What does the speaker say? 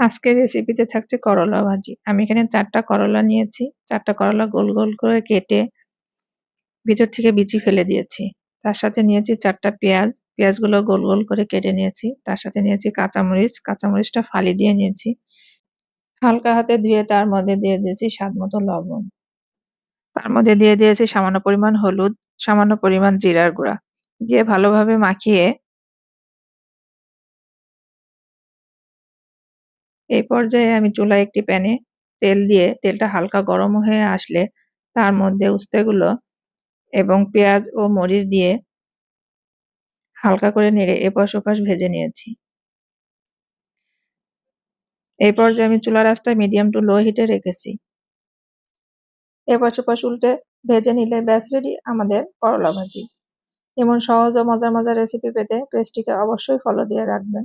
আজকের রেসিপিতে থাকছে করলা ভাজি। আমি এখানে চারটা করলা নিয়েছি। চারটা করলা গোল গোল করে কেটে ভিতর থেকে বিচি ফেলে দিয়েছি। তার সাথে নিয়েছি চারটা পেঁয়াজ। পেঁয়াজগুলো গোল গোল করে কেটে নিয়েছি। তার সাথে নিয়েছি কাঁচামরিচ। কাঁচামরিচটা ফালি দিয়ে নিয়েছি। হালকা হাতে ধুয়ে তার মধ্যে দিয়ে দিয়েছি স্বাদ মতো লবণ। তার মধ্যে দিয়ে দিয়েছি সামান্য পরিমাণ হলুদ, সামান্য পরিমাণ জিরার গুঁড়া। দিয়ে ভালোভাবে মাখিয়ে এই পর্যায়ে আমি চুলায় একটি প্যানে তেল দিয়ে তেলটা হালকা গরম হয়ে আসলে তার মধ্যে উস্তেগুলো এবং পেঁয়াজ ও মরিচ দিয়ে হালকা করে নেড়ে এপাশ ওপাশ ভেজে নিয়েছি। এই পর্যায়ে আমি চুলার আঁচটা মিডিয়াম টু লো হিটে রেখেছি। এপাশ ওপাশ উল্টে ভেজে নিলে ব্যাস রেডি আমাদের করলা ভাজি। এমন সহজ ও মজার মজার রেসিপি পেতে পেজটিকে অবশ্যই ফলো দিয়ে রাখবেন।